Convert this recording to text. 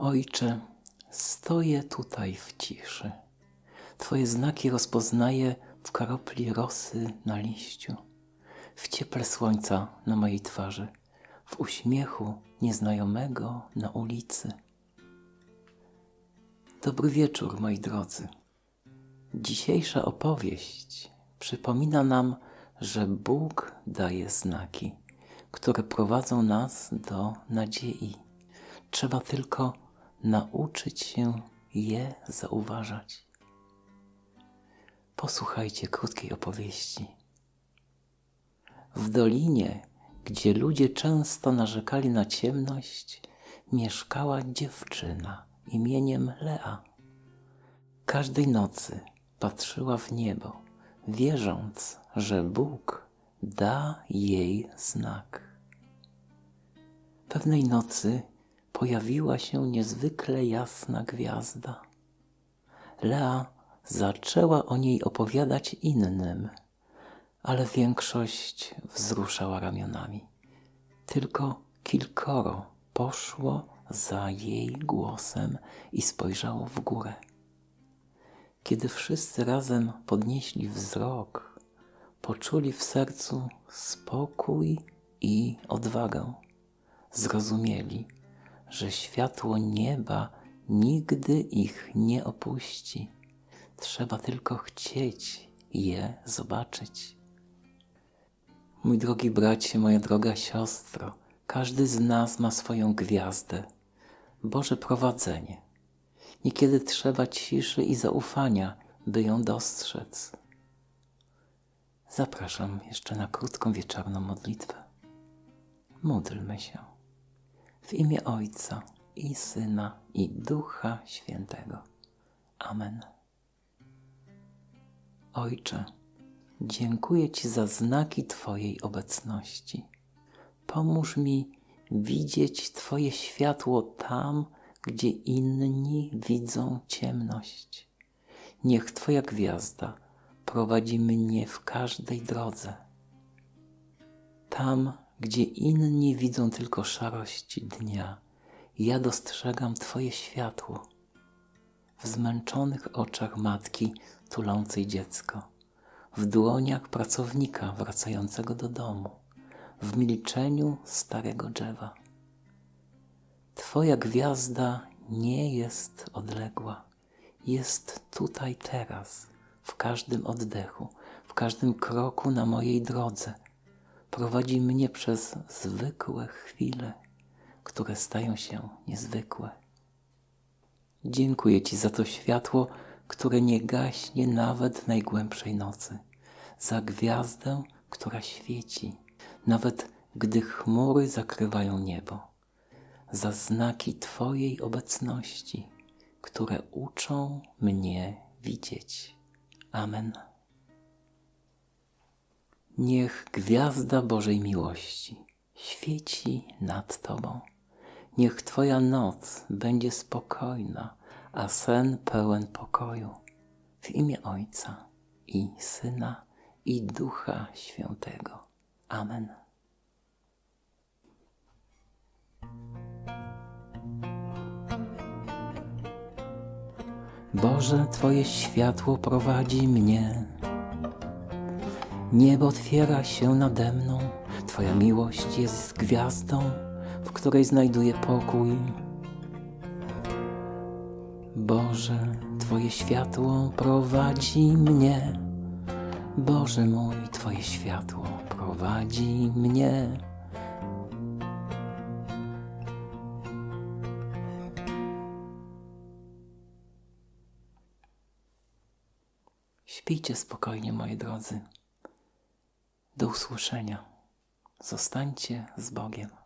Ojcze, stoję tutaj w ciszy. Twoje znaki rozpoznaję w karopli rosy na liściu, w cieple słońca na mojej twarzy, w uśmiechu nieznajomego na ulicy. Dobry wieczór, moi drodzy. Dzisiejsza opowieść przypomina nam, że Bóg daje znaki, które prowadzą nas do nadziei. Trzeba tylko nauczyć się je zauważać. Posłuchajcie krótkiej opowieści. W dolinie, gdzie ludzie często narzekali na ciemność, mieszkała dziewczyna imieniem Lea. Każdej nocy patrzyła w niebo, wierząc, że Bóg da jej znak. Pewnej nocy pojawiła się niezwykle jasna gwiazda. Lea zaczęła o niej opowiadać innym, ale większość wzruszała ramionami. Tylko kilkoro poszło za jej głosem i spojrzało w górę. Kiedy wszyscy razem podnieśli wzrok, poczuli w sercu spokój i odwagę. Zrozumieli, że światło nieba nigdy ich nie opuści. Trzeba tylko chcieć je zobaczyć. Mój drogi bracie, moja droga siostro, każdy z nas ma swoją gwiazdę, Boże prowadzenie. Niekiedy trzeba ciszy i zaufania, by ją dostrzec. Zapraszam jeszcze na krótką wieczorną modlitwę. Módlmy się w imię Ojca i Syna i Ducha Świętego. Amen. Ojcze, dziękuję Ci za znaki Twojej obecności. Pomóż mi widzieć Twoje światło tam, gdzie inni widzą ciemność. Niech Twoja gwiazda prowadzi mnie w każdej drodze. Tam, gdzie inni widzą tylko szarość dnia, ja dostrzegam Twoje światło. W zmęczonych oczach matki tulącej dziecko, w dłoniach pracownika wracającego do domu, w milczeniu starego drzewa. Twoja gwiazda nie jest odległa, jest tutaj teraz, w każdym oddechu, w każdym kroku na mojej drodze. Prowadzi mnie przez zwykłe chwile, które stają się niezwykłe. Dziękuję Ci za to światło, które nie gaśnie nawet w najgłębszej nocy, za gwiazdę, która świeci, nawet gdy chmury zakrywają niebo, za znaki Twojej obecności, które uczą mnie widzieć. Amen. Niech gwiazda Bożej miłości świeci nad Tobą. Niech Twoja noc będzie spokojna, a sen pełen pokoju. W imię Ojca i Syna i Ducha Świętego. Amen. Boże, Twoje światło prowadzi mnie. Niebo otwiera się nade mną, Twoja miłość jest gwiazdą, w której znajduję pokój. Boże, Twoje światło prowadzi mnie. Boże mój, Twoje światło prowadzi mnie. Śpijcie spokojnie, moi drodzy. Do usłyszenia. Zostańcie z Bogiem.